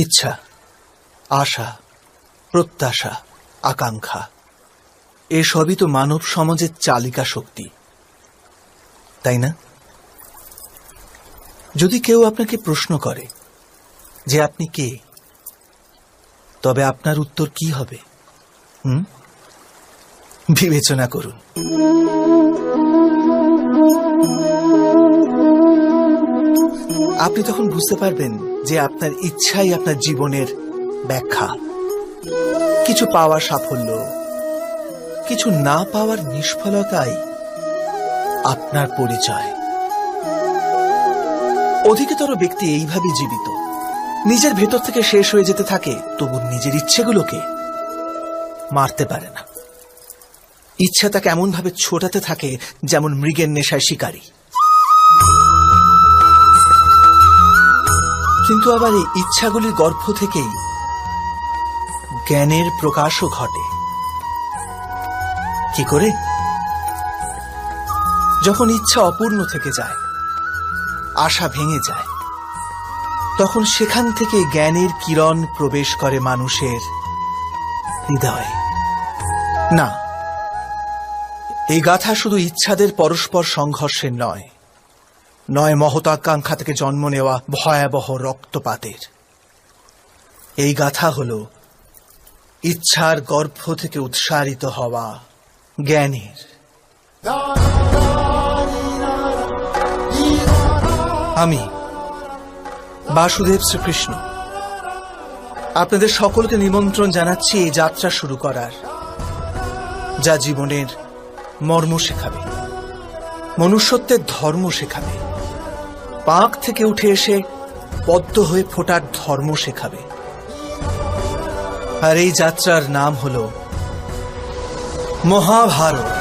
ইচ্ছা, আশা, প্রত্যাশা, আকাঙ্ক্ষা, এসবই তো মানব সমাজের চালিকা শক্তি। তাই না? যদি কেউ আপনাকে প্রশ্ন করে যে আপনি কে, তবে আপনার উত্তর কি হবে? হুম? বিবেচনা করুন। আপনি তখন বুঝতে পারবেন যে আপনার ইচ্ছাই আপনার জীবনের ব্যাখ্যা। কিছু পাওয়ার সাফল্য, কিছু না পাওয়ার নিষ্ফলতাই আপনার পরিচয়। অধিকতর ব্যক্তি এইভাবে জীবিত। নিজের ভেতর থেকে শেষ হয়ে যেতে থাকে, তবু নিজের ইচ্ছেগুলোকে মারতে পারে না। ইচ্ছা তাকে এমন ভাবে ছোটাতে থাকে, যেমন মৃগের নেশায় শিকারী। কিন্তু আবার এই ইচ্ছাগুলির গর্ভ থেকেই জ্ঞানের প্রকাশও ঘটে। কি করে? যখন ইচ্ছা অপূর্ণ থেকে যায়, আশা ভেঙে যায়, তখন সেখান থেকে জ্ঞানের কিরণ প্রবেশ করে মানুষের হৃদয়ে। না, এই গাথা শুধু ইচ্ছাদের পরস্পর সংঘর্ষের নয় নয় মহতাকাঙ্ক্ষা থেকে জন্ম নেওয়া ভয়াবহ রক্তপাতের। এই গাথা হল ইচ্ছার গর্ভ থেকে উৎসারিত হওয়া জ্ঞানের। আমি বাসুদেব শ্রীকৃষ্ণ। আপনাদের সকলকে নিমন্ত্রণ জানাচ্ছি এই যাত্রা শুরু করার, যা জীবনের মর্ম শেখাবে, মনুষ্যত্বের ধর্ম শেখাবে। পাক থেকে উঠে এসে পদ্ম হয়ে ফোটার ধর্ম শেখাবে। আর এই যাত্রার নাম হল মহাভারত।